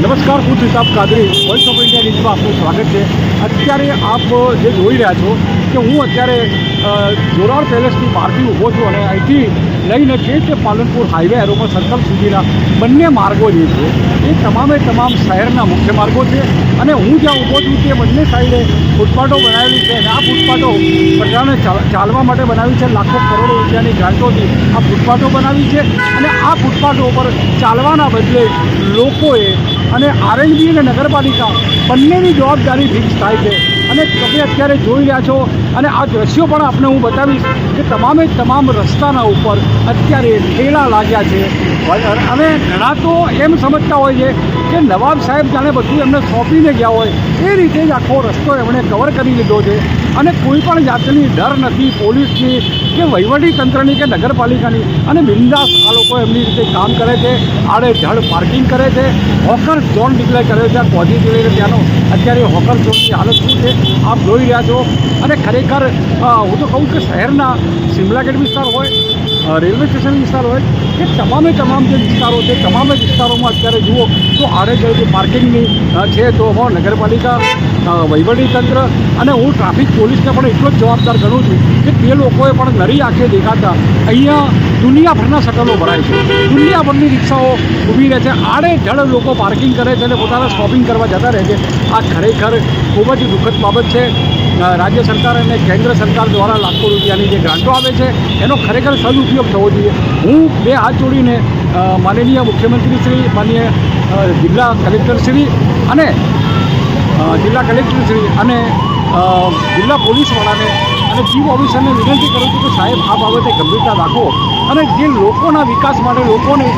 નમસ્કાર, હું Sitab Qadri voice of India ન્યૂઝમાં આપનું સ્વાગત છે. અત્યારે આપ જે જોઈ રહ્યા છો કે હું અત્યારે જોરાર પેલેસની બહારથી ઊભો છું અને અહીંથી લઈને જે તે પાલનપુર હાઈવે એરોમલ સર્કલ સુધીના બંને માર્ગો જે છે, એ તમામે તમામ શહેરના મુખ્ય માર્ગો છે અને હું જ્યાં ઊભો છું તે બંને સાઈડે ફૂટપાથો બનાવેલી છે અને આ ફૂટપાથો પ્રજાને ચાલ- ચાલવા માટે બનાવી છે. લાખો કરોડો રૂપિયાની ગ્રાન્ટોથી આ ફૂટપાથો બનાવી છે અને આ ફૂટપાથો ઉપર ચાલવાના બદલે લોકોએ અને આરએનબી અને નગરપાલિકા બંનેની જવાબદારી ફિક્સ થાય છે. અને તમે અત્યારે જોઈ રહ્યા છો અને આ દ્રશ્યો પણ આપને હું બતાવીશ કે તમામે તમામ રસ્તાના ઉપર અત્યારે ઠેલા લાગ્યા છે. અને ઘણા તો એમ સમજતા હોય છે કે નવાબ સાહેબ જાણે બધું એમને સોંપીને ગયા હોય, એ રીતે જ આખો રસ્તો એમણે કવર કરી લીધો છે. અને કોઈ પણ જાતની ડર નથી, પોલીસની કે વહીવટી તંત્રની કે નગરપાલિકાની અને બિંદાસ આ લોકો એમની રીતે કામ કરે છે, આડે ધડ પાર્કિંગ કરે છે, હોકર ઝોન ડિક્લેર કર્યો છે, આ કોજીથી લઈને ત્યાંનો અત્યારે હોકર ઝોનની હાલત શું છે, આપ જોઈ રહ્યા છો. અને ખરેખર હું તો કહું કે શહેરના સિમલા ગેટ વિસ્તાર હોય રેલવે સ્ટેશન વિસ્તાર હોય કે તમામે તમામ જે વિસ્તારો છે, તમામ વિસ્તારોમાં અત્યારે જુઓ તો આડે જે પાર્કિંગની છે તો હો, નગરપાલિકા વહીવટીતંત્ર અને હું ટ્રાફિક પોલીસને પણ એટલો જ જવાબદાર ગણું છું કે તે લોકોએ પણ નરી આંખે દેખાતા અહીંયા દુનિયાભરના શકલો ભરાય છે. દુનિયાભરની રિક્ષાઓ ઊભી રહે છે. આડે ધડ લોકો પાર્કિંગ કરે છે અને પોતાના શોપિંગ કરવા જતા રહે છે. આ ખરેખર ખૂબ જ દુઃખદ બાબત છે. રાજ્ય સરકાર અને કેન્દ્ર સરકાર દ્વારા લાખો રૂપિયાની જે ગ્રાન્ટો આવે છે, એનો ખરેખર સદુપયોગ થવો જોઈએ. હું બે હાથ જોડીને માનનીય મુખ્યમંત્રી શ્રી, માનનીય જિલ્લા કલેક્ટર શ્રી અને જિલ્લા કલેક્ટરશ્રી અને જિલ્લા પોલીસવાળાને અને ચીફ ઓફિસરને વિનંતી કરું છું કે સાહેબ, આ બાબતે ગંભીરતા રાખો અને જે લોકોના વિકાસ માટે લોકોને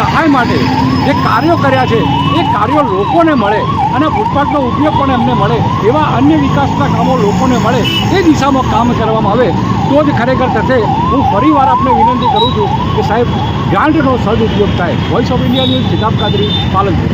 સહાય માટે જે કાર્યો કર્યા છે, એ કાર્યો લોકોને મળે અને ફૂટપાથનો ઉપયોગ પણ એમને મળે, એવા અન્ય વિકાસના કામો લોકોને મળે, એ દિશામાં કામ કરવામાં આવે, તો જ ખરેખર થશે. હું ફરીવાર આપને વિનંતી કરું છું કે સાહેબ ગ્રાન્ટનો સદુપયોગ થાય. Voice of India news Kitab Kadri Palanpur